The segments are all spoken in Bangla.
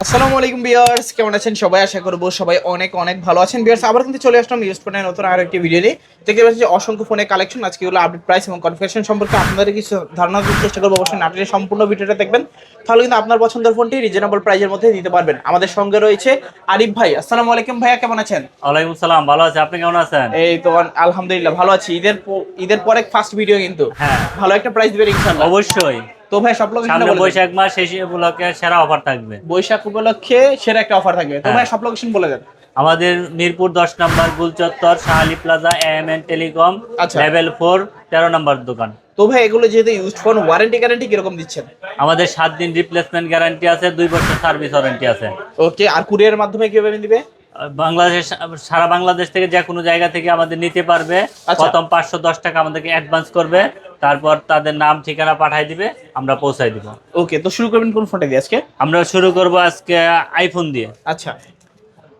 আসসালামু আলাইকুম বিয়ার্স কেমন আছেন? সবাই আশা করব সবাই অনেক অনেক ভালো আছেন। বিয়ার্স আবার কিন্তু চলে আসলাম ইউজ ফোনের নতুন আর একটি ভিডিও নিয়ে। দেখতে পাচ্ছি যে অসংখ্য ফোনের কালেকশন আজকে হলো আপডেট প্রাইস এবং কনফিগারেশন সম্পর্কে আপনাদের কিছু ধারণা দিতে চেষ্টা করব। অবশ্যই নাটের সম্পূর্ণ ভিডিওটা দেখবেন। তাহলে কিন্তু আপনার পছন্দের ফোনটি রিজনেবল প্রাইসের মধ্যে দিতে পারবেন। আমাদের সঙ্গে রয়েছে আরিফ ভাই। আসসালামু আলাইকুম ভাইয়া কেমন আছেন? ওয়ালাইকুম সালাম ভালো আছে। আপনি কেমন আছেন? এই তো আলহামদুলিল্লাহ ভালো আছি। ঈদের ঈদের পরে ফার্স্ট ভিডিও কিন্তু। হ্যাঁ। ভালো একটা প্রাইস দিবেন ইনশাআল্লাহ। অবশ্যই। তো ভাই সব লোকেশন সামনে বৈশাখ মাস শেষ উপলক্ষে সেরা অফার থাকবে। বৈশাখ উপলক্ষে সেরা একটা অফার থাকবে। তো হ্যাঁ। ভাই সব লোকেশন বলে দেন। আমাদের মিরপুর দশ নম্বর গুলচত্বর Shahali plaza M N telecom. Level four তেরো নম্বর দোকান। তো ভাই এগুলো যেহেতু ইউজ ফোন ওয়ারেন্টি গ্যারান্টি কীরকম দিচ্ছেন? আমাদের সাত দিন রিপ্লেসমেন্ট গ্যারান্টি আছে দুই বছর সার্ভিস ওয়ারেন্টি আছে। ওকে আর কুরিয়ারের মাধ্যমে কীভাবে দিবে বাংলাদেশ সারা বাংলাদেশ থেকে যে কোনো জায়গা থেকে আমাদের নিতে পারবে। আচ্ছা। প্রথম পাঁচশো দশ টাকা আমাদেরকে অ্যাডভান্স করবে। তারপর তাদের নাম ঠিকানা পাঠাই দিবে আমরা পৌঁছাই দিব। ওকে তো শুরু করবেন কোন ফোনটা দিয়ে আজকে? আমরা শুরু করব আজকে আইফোন দিয়ে। আচ্ছা।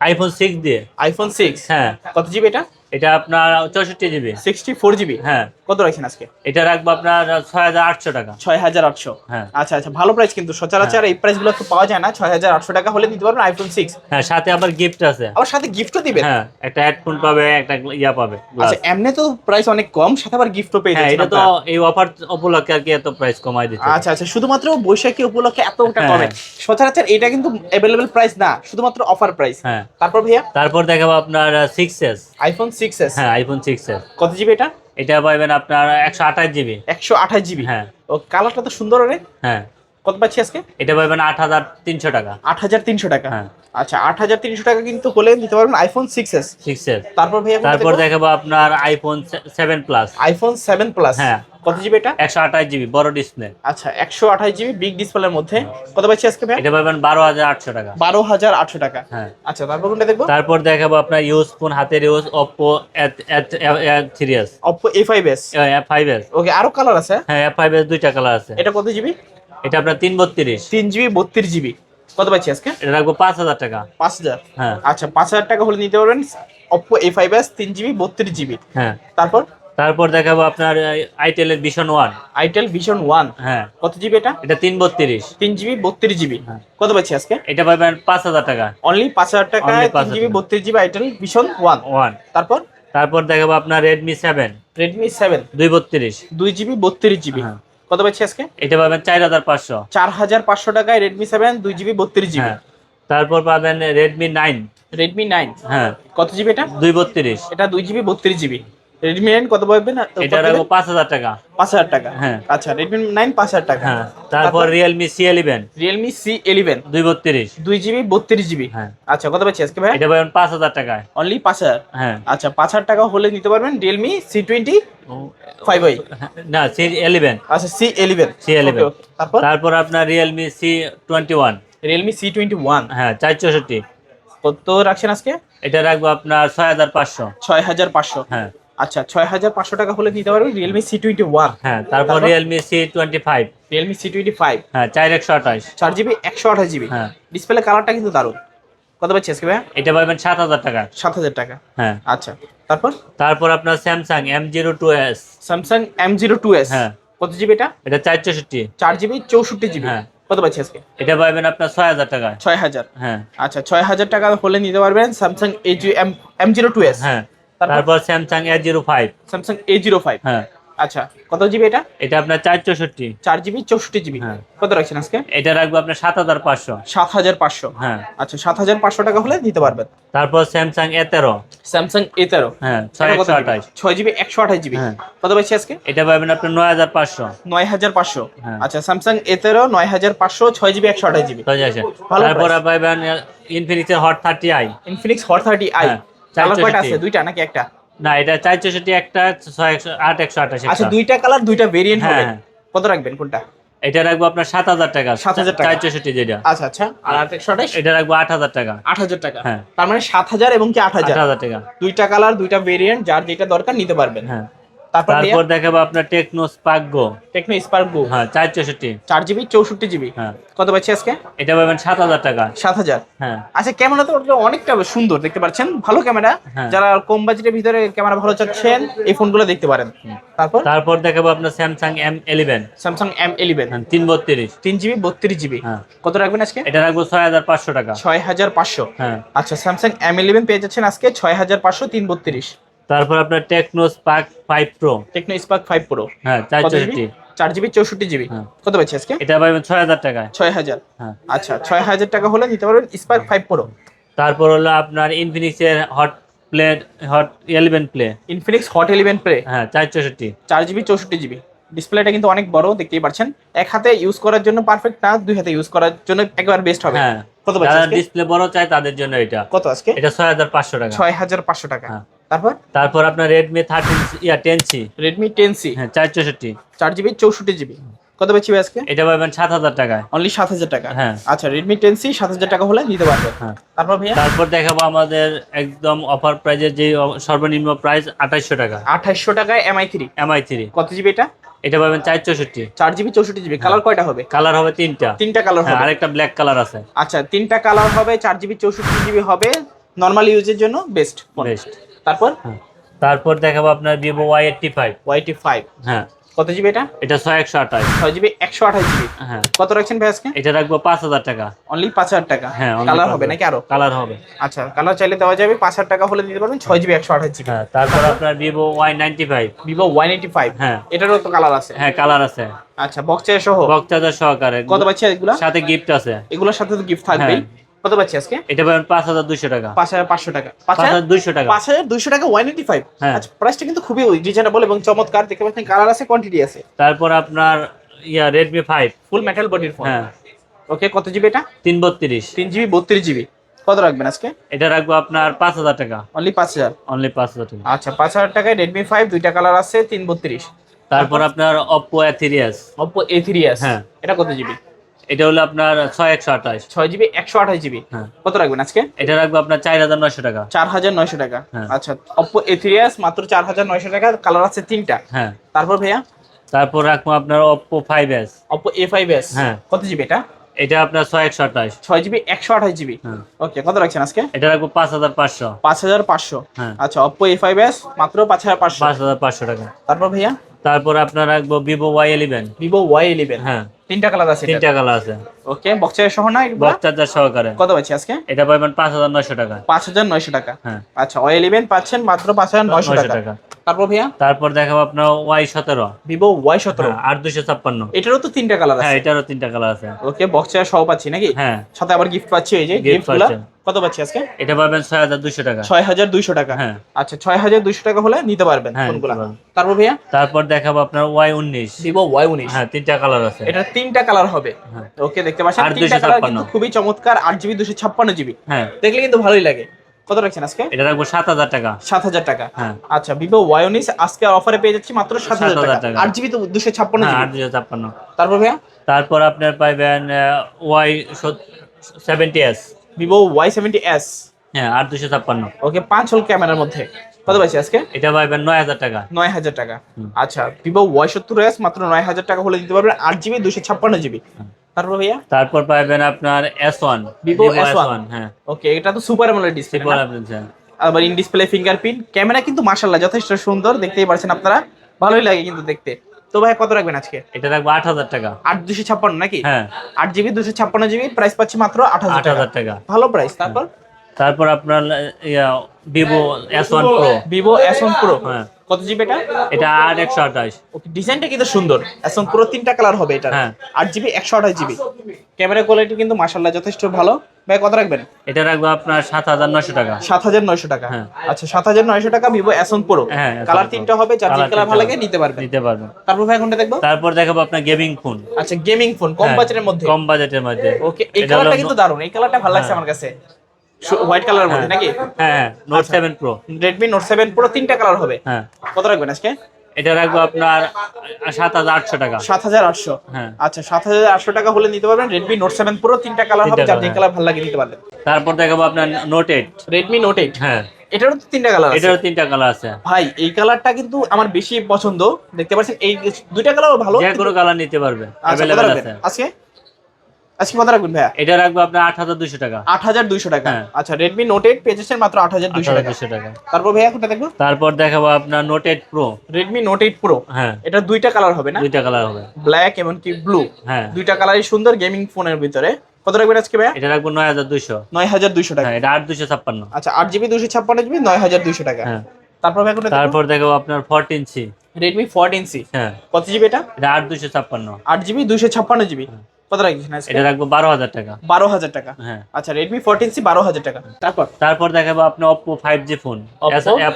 আইফোন সিক্স দিয়ে। আইফোন সিক্স হ্যাঁ। কত জিবি এটা? এটা আপনার চৌষট্টি জিবি সিক্সটি ফোর জিবি হ্যাঁ। কত রাখছেন আজকে? এটা রাখব আপনার ছয় হাজার আটশো টাকা। ছয় হাজার আটশো? হ্যাঁ। আচ্ছা আচ্ছা ভালো প্রাইস কিন্তু। সচরাচর এই প্রাইসগুলো তো পাওয়া যায় না। ছয় হাজার আটশো টাকা হলে নিতে পারবেন আইফোন সিক্স হ্যাঁ সাথে আবার গিফট আছে। আবার সাথে গিফটও দিবেন? হ্যাঁ একটা হেডফোন পাবে একটা ইয়া পাবে আচ্ছা এমনি তো প্রাইস অনেক কম সাথে আবার গিফটও পেয়ে হ্যাঁ যাচ্ছেন এটা তো এই অফার উপলক্ষে আর কি এত প্রাইস কমাই দিচ্ছে। আচ্ছা আচ্ছা শুধুমাত্র বৈশাখী উপলক্ষে এতটা হ্যাঁ। কমে। সচরাচর এটা কিন্তু অ্যাভেলেবেল প্রাইস না শুধুমাত্র অফার প্রাইস হ্যাঁ। তারপর ভাইয়া? তারপর দেখাবো আপনার সিক্স এস আইফোন সিক্স হ্যাঁ আইফোন সিক্স এস কত জিবি এটা? এটা পাবেন আপনার একশো আঠাশ জিবি একশো আঠাশ জিবি হ্যাঁ। ও কালারটা তো সুন্দর রে হ্যাঁ। কত পাচ্ছি আজকে? এটা পাবেন আট হাজার তিনশো টাকা। আট হাজার তিনশো টাকা। হ্যাঁ। আচ্ছা আট হাজার তিনশো টাকা কিন্তু হলে নিতে পারবেন iPhone six S six S তারপর ভাইয়া তারপর দেখাবো আপনার iPhone seven plus iPhone seven plus হ্যাঁ। কত জিবি এটা? একশো আঠাশ জিবি বড় ডিসপ্লে আচ্ছা একশো আঠাশ জিবি বিগ ডিসপ্লের মধ্যে। কত পাচ্ছি আজকে ভাই? এটা পাবেন বারো হাজার আটশো টাকা। বারো হাজার আটশো টাকা। হ্যাঁ। আচ্ছা তারপর কোনটা দেখব? তারপর দেখাবো আপনার ইউজ ফোন হাতের use Oppo three S Oppo A five S five S okay আরও কালার আছে? হ্যাঁ এফ ফাইভ এস দুইটা কালার আছে। এটা কত জিবি এটা আপনার তিন বত্রিশ। তিন জিবি বত্রিশ জিবি। কত পাচ্ছি আজকে? এটা রাখব পাঁচ হাজার টাকা। পাঁচ হাজার? হ্যাঁ। আচ্ছা পাঁচ হাজার টাকা হলে নিতে পারবেন অপো এ ফাইভ এস তিন জিবি বত্রিশ জিবি। হ্যাঁ। তারপর? তারপর দেখাবো আপনার আইটেল এর vision one itel vision one হ্যাঁ। কত জিবি এটা? এটা তিন বত্রিশ। তিন জিবি বত্রিশ জিবি। হ্যাঁ। কত পাচ্ছি আজকে? এটা পাবেন পাঁচ হাজার টাকা। অনলি পাঁচ হাজার টাকা তিন জিবি। বত্রিশ GB itel vision one one তারপর? তারপর দেখাবো আপনার রেডমি সেভেন রেডমি সেভেন দুই বত্রিশ। দুই জিবি বত্রিশ জিবি। হ্যাঁ। কত পাচ্ছি আজকে? এটা পাবেন চার হাজার পাঁচশো। চার হাজার পাঁচশো টাকায় রেডমি সেভেন দুই জিবি বত্রিশ জিবি হ্যাঁ। তারপর পাবেন রেডমি নাইন রেডমি নাইন হ্যাঁ। কত জিবি এটা? দুই বত্রিশ। এটা দুই জিবি বত্রিশ জিবি রেডমি নাইন কত পাবেন এটা রাখব পাঁচ হাজার টাকা। পাঁচ হাজার টাকা। হ্যাঁ। আচ্ছা রেডমি নাইন পাঁচ হাজার টাকা। হ্যাঁ তারপর Realme C eleven Realme C eleven দুই বত্রিশ। দুই জিবি বত্রিশ জিবি। হ্যাঁ। আচ্ছা কত পাচ্ছি আজকে ভাই? এটা পাবেন পাঁচ হাজার টাকায়। অনলি পাঁচ হাজার? হ্যাঁ। আচ্ছা পাঁচ হাজার টাকা হলে নিতে পারবেন রিয়েলমি সি টোয়েন্টি ফাইভ আই না সি ইলেভেন আচ্ছা সি ইলেভেন C11 তারপর? তারপর আপনার Realme C twenty one Realme C twenty one হ্যাঁ চার চৌষট্টি কত রাখছেন আজকে? এটা রাখব আপনার ছয় হাজার পাঁচশো। ছয় হাজার পাঁচশো। হ্যাঁ। আচ্ছা ছয় হাজার পাঁচশো টাকা হলে নিতে পারবেন রিয়েলমি সি টোয়েন্টি ওয়ান হ্যাঁ তারপর? Realme C twenty five Realme C twenty five হ্যাঁ চার একশো আঠাশ। চার জিবি একশো আঠাশ জিবি। হ্যাঁ। ডিসপ্লে কালারটা কিন্তু দারুণ। কত পাচ্ছি আজকে ভাই এটা পাবেন সাত হাজার টাকা। সাত হাজার টাকা। হ্যাঁ। আচ্ছা তারপর? তারপর আপনার Samsung M zero two S Samsung M zero two S হ্যাঁ। কত জিবি এটা? এটা চার চৌষট্টি। চার জিবি চৌষট্টি জিবি। হ্যাঁ। কত পাচ্ছি আজকে? এটা পাবেন আপনার ছয় হাজার টাকায় ছয় হাজার হ্যাঁ। আচ্ছা ছয় হাজার টাকা হলে নিতে পারবেন Samsung A G M M zero two S হ্যাঁ। তারপর? Samsung A zero five Samsung A zero five হ্যাঁ। আচ্ছা কত জিবি এটা? এটা আপনার চার চৌষট্টি। চার জিবি চৌষট্টি জিবি হ্যাঁ। কত রাখছেন আজকে? এটা রাখব আপনার সাত হাজার পাঁচশো। সাত হাজার পাঁচশো। হ্যাঁ। আচ্ছা সাত হাজার পাঁচশো টাকা হলে দিতে পারবেন। তারপর স্যামসাং এ তেরো। স্যামসাং এ তেরো। হ্যাঁ ছয় একশো আঠাশ। ছয় জিবি একশো আঠাশ জিবি হ্যাঁ। কত পাচ্ছি আজকে? এটা পাবেন আপনার নয় হাজার পাঁচশো। নয় হাজার পাঁচশো। হ্যাঁ। আচ্ছা স্যামসাং এ তেরো নয় হাজার পাঁচশো ছয় জিবি একশো আঠাশ জিবি তারপর পাবেন ইনফিনিক্সের Hot thirty I Infinix Hot thirty I colour কয়টা আছে দুইটা নাকি একটা? না এটা চার চৌষট্টি একটা ছয় একশো আট একশো আঠাশ আচ্ছা দুইটা কালার দুইটা ভেরিয়েন্ট হবে। হ্যাঁ। কত রাখবেন কোনটা? এটা রাখব আপনার সাত হাজার টাকা। 7,000 টাকা। চার চৌষট্টি যেটা। আচ্ছা আচ্ছা। আর আট একশো আঠাশ? এটা রাখব আট হাজার টাকা। আট হাজার টাকা। হ্যাঁ। তার মানে সাত হাজার এবং কি আট হাজার? হাজার টাকা। দুইটা কালার দুইটা ভেরিয়েন্ট যার যেটা দরকার নিতে পারবেন। হ্যাঁ। তারপর দেখাবো আপনার Tecno Spark Go Tecno Spark Go হ্যাঁ চার চৌষট্টি। চার জিবি চৌষট্টি জিবি। হ্যাঁ। কত পাচ্ছি আজকে? এটা পাবেন সাত হাজার টাকা। সাত হাজার? হ্যাঁ। আচ্ছা ক্যামেরা তো অনেকটা সুন্দর দেখতে পাচ্ছেন? ভালো ক্যামেরা। হ্যাঁ। যারা কম বাজেটের ভিতরে ক্যামেরা ভালো চাচ্ছেন এই ফোনগুলো দেখতে পারেন। তারপর? তারপর দেখাবো আপনার Samsung M eleven Samsung M eleven তিন বত্রিশ। তিন জিবি বত্রিশ জিবি। হ্যাঁ। কত রাখবেন আজকে? এটা রাখব ছয় হাজার পাঁচশো টাকা। ছয় হাজার পাঁচশো। হ্যাঁ। আচ্ছা স্যামসাং এম ইলেভেন পেয়ে যাচ্ছেন আজকে ছয় হাজার পাঁচশো তিন বত্রিশ। তারপর আপনার Tecno Spark five Pro Tecno Spark five Pro হ্যাঁ চার কত চৌষট্টি। জিবি চার জিবি চৌষট্টি জিবি হ্যাঁ। কত পাচ্ছি আজকে? এটা পাবেন ছয় হাজার টাকায়। ছয় হাজার। হ্যাঁ। আচ্ছা ছয় হাজার টাকা হলে নিতে পারবেন স্পার্ক ফাইভ প্রো তারপর হলো আপনার ইনফিনিক্সের Hot Play Hot eleven Play Infinix Hot eleven Play হ্যাঁ চার চৌষট্টি। চার জিবি চৌষট্টি জিবি ডিসপ্লেটা কিন্তু অনেক বড় দেখতেই পাচ্ছেন। এক হাতে ইউজ করার জন্য পারফেক্ট না দুই হাতে ইউজ করার জন্য একবার বেস্ট হবে। হ্যাঁ। কত পাচ্ছি ডিসপ্লে বড় চায় তাদের জন্য এটা। কত আজকে? এটা ছয় হাজার পাঁচশো টাকা। ছয় হাজার পাঁচশো টাকা। হ্যাঁ। তারপর? তারপর আপনার রেডমি থার্টিন ইয়া ten C Redmi ten C হ্যাঁ চার চৌষট্টি। চার জিবি চৌষট্টি জিবি কত পাচ্ছি আজকে? এটা পাবেন সাত হাজার টাকায়। অনলি সাত হাজার টাকা? হ্যাঁ। আচ্ছা রেডমি টেন সি সাত হাজার টাকা হলে নিতে পারবেন হ্যাঁ। তারপর ভাইয়া? তারপর দেখাবো আমাদের একদম অফার প্রাইজের যে সর্বনিম্ন প্রাইস আঠাশশো টাকা। আঠাশশো টাকায় এমআই থ্রি এমআই থ্রি কত জিবি এটা? এটা পাবেন চার চৌষট্টি। চার জিবি চৌষট্টি জিবি কালার কয়টা হবে? কালার হবে তিনটা। তিনটা কালার হ্যাঁ হবে। আরেকটা ব্ল্যাক কালার আছে। আচ্ছা তিনটা কালার হবে চার জিবি চৌষট্টি জিবি হবে। নর্মাল ইউজের জন্য বেস্ট বেস্ট তারপর? হ্যাঁ। তারপর দেখাবো আপনার ভিভো ওয়াই এইটটি ফাইভ ওয়াইটি ফাইভ হ্যাঁ। কত জিবি এটা? এটা ছয় একশো আঠাশ। ছয় জিবি একশো আঠাশ জিবি হ্যাঁ। কত রাখছেন ভাই আজকে? এটা রাখব পাঁচ হাজার টাকা। অনলি পাঁচ হাজার টাকা? হ্যাঁ কালার হবে নাকি আরও? কালার হবে। আচ্ছা কালার চাইলে দেওয়া যাবে পাঁচ হাজার টাকা হলে দিতে পারবেন ছয় জিবি একশো আঠাশ জিবি হ্যাঁ তারপর আপনার Vivo Y ninety five Vivo one eighty five হ্যাঁ। এটারও তো কালার আছে। হ্যাঁ কালার আছে। আচ্ছা বক্স সহ? বক্স চার্জার সহকারে। কত পাচ্ছি এগুলা? সাথে গিফট আছে। এগুলোর সাথে তো গিফট থাকবেই। হ্যাঁ। কত পাচ্ছি আজকে? এটা পাবেন পাঁচ হাজার দুইশো টাকা। পাঁচ হাজার পাঁচশো টাকা। পাঁচ হাজার দুইশো টাকা। পাঁচ হাজার দুইশো টাকা ওয়ান এইটি ফাইভ। আচ্ছা প্রাইসটা কিন্তু খুবই রিজনেবল এবং চমৎকার। দেখতে পাচ্ছেন কালার আছে কোয়ান্টিটি আছে। তারপর আপনার ইয়া রেডমি ফাইভ ফুল মেটাল বডির ফোন হ্যাঁ। ওকে কত জিবি এটা? তিন বত্রিশ। তিন জিবি বত্রিশ জিবি কত রাখবেন আজকে? এটা রাখব আপনার পাঁচ হাজার টাকা। অনলি পাঁচ হাজার। অনলি পাঁচ হাজার টাকা। আচ্ছা পাঁচ হাজার টাকায় রেডমি ফাইভ দুইটা কালার আছে তিন বত্রিশ। তারপর আপনার অপো এথিরিয়াস অপো এ থ্রি এস হ্যাঁ। এটা কত জিবি এটা হলো আপনার ছয় একশো আঠাশ। ছয় জিবি একশো আঠাশ জিবি? হ্যাঁ। কত রাখবেন আজকে? এটা রাখব আপনার চার হাজার নয়শো টাকা। চার হাজার নয়শো টাকা। হ্যাঁ। আচ্ছা অপো এ থ্রি এস মাত্র চার হাজার নয়শো টাকা কালার আছে তিনটা। হ্যাঁ। তারপর ভাইয়া? তারপর রাখব আপনার Oppo five S Oppo A five S হ্যাঁ। কত জিবি এটা? এটা আপনার ছয় একশো আঠাশ। ছয় জিবি একশো আঠাশ জিবি? হ্যাঁ। ওকে কত রাখছেন আজকে? এটা রাখব পাঁচ হাজার পাঁচশো। পাঁচ হাজার পাঁচশো। আচ্ছা অপো এ ফাইভ এস মাত্র পাঁচ হাজার পাঁচশো। পাঁচ হাজার পাঁচশো টাকা। তারপর ভাইয়া? তারপর আপনার রাখব Vivo Y eleven Vivo Y eleven হ্যাঁ। তিনটা কালার আছে তিনটা কালার আছে। ওকে বক্সের সহ না? বক্স চার্জার সহকারে। কত পাচ্ছি আজকে? এটা পাবেন পাঁচ হাজার নয়শো টাকা। পাঁচ হাজার নয়শো টাকা। হ্যাঁ। আচ্ছা ওয়াই ইলেভেন পাচ্ছেন মাত্র পাঁচ হাজার নয়শো 900 টাকা। টাকা। তারপর ভাইয়া? তারপর দেখাবো আপনার ওয়াই সতেরো। ভিভো ওয়াই সতেরো? আট দুশো ছাপ্পান্ন। এটারও তো তিনটা কালার হ্যাঁ আছে। এটারও তিনটা কালার আছে। ওকে বক্সের সহ পাচ্ছি নাকি? হ্যাঁ। সাথে আবার গিফট পাচ্ছি এই যে গিফট কত পাচ্ছি আজকে? এটা পাবেন ছয় হাজার দুশো টাকা। ছয় হাজার দুইশো টাকা। হ্যাঁ। আচ্ছা ছয় হাজার দুইশো টাকা হলে নিতে পারবেন হ্যাঁ, ফোনগুলা। তারপর ভাইয়া? তারপর দেখাবো আপনার ওয়াই উনিশ। ভিভো ওয়াই উনিশ। হ্যাঁ তিনটা কালার আছে। এটা তিনটা কালার হবে। হ্যাঁ। ওকে দেখতে পাচ্ছেন? আর তিনটা কালার কিন্তু খুবই চমৎকার আট জিবি দুশো ছাপ্পান্ন জিবি হ্যাঁ। দেখলে কিন্তু ভালোই লাগে। কত রাখছেন আজকে? এটা রাখব সাত হাজার টাকা। সাত হাজার টাকা। হ্যাঁ। আচ্ছা ভিভো ওয়াই উনিশ আজকে অফারে পেয়ে যাচ্ছি মাত্র সাত হাজার টাকা। আট জিবি তো দুশো ছাপ্পান্ন হ্যাঁ জিবি। আট দুশো ছাপ্পান্ন। তারপর ভাইয়া? তারপর আপনার পাইবেন Y seventy S Vivo Y seventy S হ্যাঁ আট দুশো ছাপ্পান্ন। ওকে পাঁচ হোল ক্যামেরার মধ্যে। কত পাচ্ছি আজকে? এটা পাইবেন নয় হাজার টাকা। নয় হাজার টাকা। আচ্ছা ভিভো ওয়াই সত্তর এস মাত্র নয় হাজার টাকা হলে দিতে পারবেন আট জিবি দুশো ছাপ্পান্ন জিবি। তারপর ভাইয়া? তারপর পাইবেন আপনার এস ওয়ান Vivo S1 হ্যাঁ। ওকে এটা তো সুপার অ্যামোলেড ডিসপ্লে হ্যাঁ। আবার ইন ডিসপ্লে ফিঙ্গারপ্রিন্ট ক্যামেরা কিন্তু মাশাআল্লাহ যথেষ্ট সুন্দর দেখতেই পারছেন আপনারা। ভালোই লাগে কিন্তু দেখতে। তো ভাই কত রাখবেন আজকে? এটা রাখব আট হাজার টাকা। আট দুশো ছাপ্পান্ন নাকি? হ্যাঁ। আট জিবি দুশো ছাপ্পান্ন জিবি প্রাইস পাচ্ছি মাত্র আট হাজার আট টাকা হাজার টাকা। ভালো প্রাইস তারপর? তারপর আপনার Vivo S one Pro Vivo S one Pro হ্যাঁ। কত জিবি এটা? এটা আট একশো আঠাশ। ওকে ডিজাইনটা কিন্তু সুন্দর। ওয়ান প্রো তিনটা কালার হবে এটা হ্যাঁ। আট জিবি একশো আঠাশ জিবি। ক্যামেরা কোয়ালিটি কিন্তু মাশাআল্লাহ যথেষ্ট ভালো। ভাই কত রাখবেন? এটা রাখব আপনার সাত হাজার নশো টাকা। সাত হাজার নয়শো টাকা। হ্যাঁ। আচ্ছা সাত হাজার নয়শো টাকা ভিভো এস ওয়ান প্রো হ্যাঁ, কালার তিনটা হবে যে কালার ভালো লাগে নিতে পারবেন। নিতে পারবেন। তারপর ভাই কোনটা দেখব? তারপর দেখাবো আপনার গেমিং ফোন আচ্ছা গেমিং ফোন কম বাজেটের মধ্যে। কম বাজেটের মধ্যে। ওকে এই কালারটা কিন্তু দারুণ। এই কালারটা ভালো লাগছে হ্যাঁ। আমার কাছে। হোয়াইট কালারের মধ্যে নাকি? হ্যাঁ হ্যাঁ নোট আচ্ছা। সেভেন প্রো পুরো তিনটা কালার হবে। হ্যাঁ। কত রাখবেন আজকে? এটা রাখব আপনার সাত হাজার আটশো টাকা। সাত হাজার আটশো। হ্যাঁ। আচ্ছা সাত হাজার আটশো টাকা হলে নিতে পারবেন রেডমি নোট সেভেন পুরো তিনটা কালার হবে যার যে কালার ভালো লাগে নিতে পারবেন। তারপর দেখাবো আপনার Note eight Redmi Note eight হ্যাঁ। এটারও তো তিনটা কালার এটারও তিনটা কালার আছে। ভাই এই কালারটা কিন্তু আমার বেশি পছন্দ। দেখতে পাচ্ছেন এই দুইটা কালারও ভালো যে কোনো কালার নিতে পারবে। আচ্ছা আছে। আজকে? আজকে কত রাখবেন ভাইয়া? এটা রাখব আপনার আট হাজার দুশো টাকা। আট হাজার দুইশো টাকা। হ্যাঁ। আচ্ছা রেডমি নোট এইট পেয়েছেন মাত্র আট হাজার দুইশো টাকা। দুশো টাকা। তারপর ভাইয়া কোনটা দেখব? তারপর দেখাবো আপনার Note eight Pro Redmi Note eight Pro হ্যাঁ। এটা দুইটা কালার হবে না? দুইটা কালার হবে। ব্ল্যাক এমনকি ব্লু হ্যাঁ। দুইটা কালারই সুন্দর গেমিং ফোনের ভিতরে। কত রাখবেন আজকে ভাইয়া? এটা রাখব নয় হাজার দুশো নয় হাজার দুইশো টাকা। হ্যাঁ এটা আট দুশো ছাপ্পান্ন। আচ্ছা আট জিবি দুশো ছাপ্পান্ন জিবি নয় হাজার দুইশো টাকা। হ্যাঁ। তারপর ভাই কোনটা তারপর দেখাবো আপনার fourteen C Redmi fourteen C হ্যাঁ। কত জিবি এটা? এটা আট দুশো ছাপ্পান্ন। আট জিবি দুইশো ছাপ্পান্ন জিবি কত রাখছেন আজকে? এটা রাখব বারো হাজার টাকা। বারো হাজার টাকা? হ্যাঁ। আচ্ছা রেডমি ফোরটিন সি বারো হাজার টাকা। তারপর? তারপর দেখাবো আপনার অপো ফাইভ জি ফোন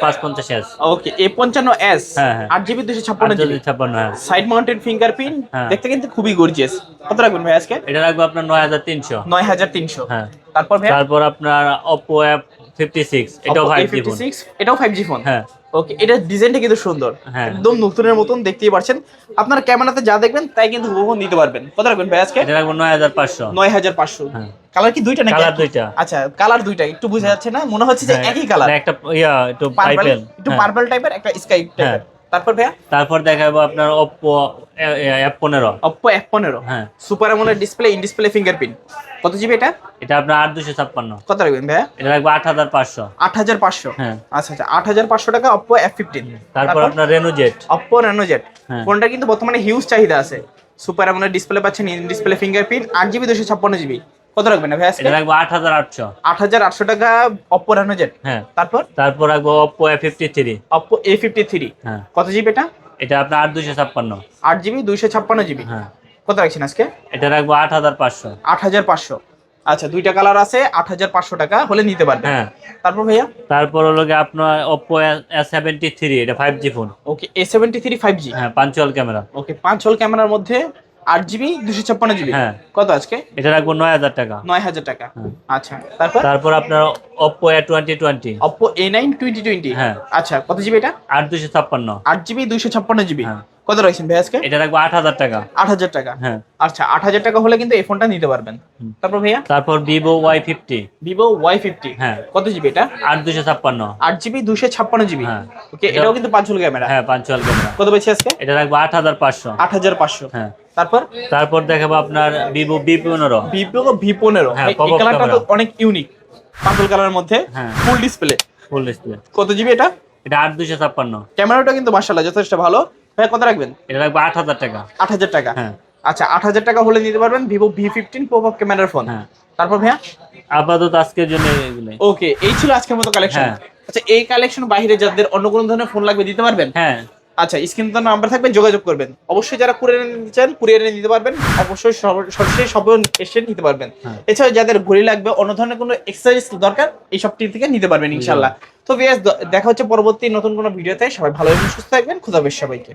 পাঁচ পঞ্চাশ এস ওকে এ পঞ্চান্ন এস হ্যাঁ, হ্যাঁ। আট জিবি দুশো ছাপ্পান্ন জিবি। ছাপ্পান্ন সাইড মাউন্টেড ফিঙ্গারপ্রিন্ট। দেখতে কিন্তু খুবই গর্জিয়াস কত রাখবেন ভাই আজকে? এটা রাখব আপনার নয় হাজার তিনশো। নয় হাজার তিনশো। হ্যাঁ। তারপর তারপর আপনার অপো অ্যাপ ফিফটি সিক্স এটাও ফাইভ জি ফোন এটাও ফাইভ জি ফোন হ্যাঁ। ওকে এটা ডিজাইনটা কিন্তু সুন্দর। হ্যাঁ। একদম নতুনের মতন দেখতেই পারছেন। আপনার ক্যামেরাতে যা দেখবেন তাই কিন্তু হুবহু নিতে পারবেন। কত রাখবেন ভাই আজকে? এটা রাখব নয় হাজার পাঁচশো। নয় হাজার পাঁচশো। হ্যাঁ। কালার কি দুইটা নাকি কালার দুইটা। আচ্ছা কালার দুইটা একটু বোঝা যাচ্ছে না? মনে হচ্ছে যে হ্যাঁ, একই কালার না, একটা ইয়া একটু পার্পল একটু পার্পল টাইপের একটা স্কাই টাইপের তারপর ভাইয়া? তারপর দেখাবো আপনার পনেরো। অপ্পো এফ পনেরো। হ্যাঁ। Super AMOLED display in display fingerprint কত জিবি এটা? এটা আপনার আট দুশো ছাপ্পান্ন। কত রাখবেন ভাইয়া? এটা রাখব আট হাজার পাঁচশো। আট হাজার পাঁচশো? হ্যাঁ। আচ্ছা আচ্ছা আট হাজার পাঁচশো টাকা অপ্পো এফ ফিফটিন তারপর আপনার Reno Z Oppo Reno Z হ্যাঁ। ফোনটা কিন্তু বর্তমানে হিউজ চাহিদা আছে। সুপার অ্যামোলেড ডিসপ্লে পাচ্ছেন ইন ডিসপ্লে ফিঙ্গারপ্রিন্ট আট জিবি দুশো ছাপ্পান্ন জিবি কত রাখবেন ভাই আজকে? এটা রাখব আট হাজার আটশো। আট হাজার আটশো টাকা অপ্পো রেনো জেড হ্যাঁ। তারপর? তারপর রাখব Oppo A fifty three Oppo A fifty three হ্যাঁ। কত জিবি এটা? এটা আপনার আট দুশো ছাপ্পান্ন। আট জিবি দুইশো ছাপ্পান্ন জিবি হ্যাঁ। কত রাখছেন আজকে? এটা রাখব আট হাজার পাঁচশো। আট হাজার পাঁচশো। আচ্ছা দুইটা কালার আছে আট হাজার পাঁচশো টাকা হলে নিতে পারবেন। হ্যাঁ। তারপর ভাইয়া? তারপর হলো গিয়ে আপনার এ সেভেন্টি থ্রি এটা five G phone okay A seventy three five G হ্যাঁ পাঞ্চুয়াল ক্যামেরা। ওকে পাঁচ হল ক্যামেরার মধ্যে আট জিবি দুশো ছাপ্পান্ন জিবি? হ্যাঁ। কত আজকে? এটা রাখব নয় হাজার টাকা। নয় হাজার টাকা। হ্যাঁ। আচ্ছা তারপর? তারপর আপনার Oppo A twenty twenty Oppo A nine twenty twenty হ্যাঁ। আচ্ছা কত জিবি এটা? আট দুশো ছাপ্পান্ন। আট জিবি দুইশো ছাপ্পান্ন জিবি? হ্যাঁ। কত রাখছেন ভাই আজকে? এটা রাখব আট হাজার টাকা। আট হাজার টাকা। হ্যাঁ। আচ্ছা আট হাজার টাকা হলে কিন্তু এই ফোনটা নিতে পারবেন। তারপর ভাইয়া? তারপর Vivo Y fifty Vivo Y fifty হ্যাঁ। কত জিবি এটা? আট দুশো ছাপ্পান্ন। আট জিবি দুশো ছাপ্পান্ন জিবি? হ্যাঁ। ওকে এটাও কিন্তু পাঁচ হল ক্যামেরা। হ্যাঁ পাঞ্চুয়াল ক্যামেরা। কত বেশি আজকে? এটা রাখব আট হাজার পাঁচশো। আট হাজার পাঁচশো। হ্যাঁ। তারপর? তারপর দেখাবো আপনার ভিভো বি পনেরো। ভিভো ভি পনেরো। হ্যাঁ, কালারটা তো অনেক ইউনিক পার্পল কালারের মধ্যে। ফুল ডিসপ্লে ফুল ডিসপ্লে কত জিবি এটা? এটা আট দুশো ছাপ্পান্ন। ক্যামেরাটা কিন্তু মার্শাল্লাহ যথেষ্ট ভালো। ভাই কত রাখবেন? এটা রাখব আট হাজার টাকা। আট হাজার টাকা। হ্যাঁ। আচ্ছা আট হাজার টাকা হলে নিতে পারবেন ভিভো ভি ফিফটিন আপ ক্যামেরার ফোন হ্যাঁ। তারপর ভাইয়া? আপাতত আজকের জন্য এগুলো ওকে এই ছিল আজকের মতো কালেকশন হ্যাঁ। আচ্ছা এই কালেকশন বাইরে যাদের অন্য কোনো ধরনের ফোন লাগবে দিতে পারবেন? হ্যাঁ। আচ্ছা স্ক্রিন তো নাম্বার থাকবে যোগাযোগ করবেন। অবশ্যই যারা কুরিয়ারে নিতে চান কুরিয়ারে নিতে পারবেন অবশ্যই সব- সরাসরি সব এসে নিতে পারবেন। হ্যাঁ। এছাড়া যাদের ঘড়ি লাগবে অন্য ধরনের কোনো এক্সারসাইজ দরকার এই সবটি থেকে নিতে পারবেন ইনশাল্লাহ। তো বিয়াস দেখা হচ্ছে পরবর্তী নতুন কোনো ভিডিওতে। সবাই ভালো এবং সুস্থ থাকবেন খুদাবেশ সবাইকে।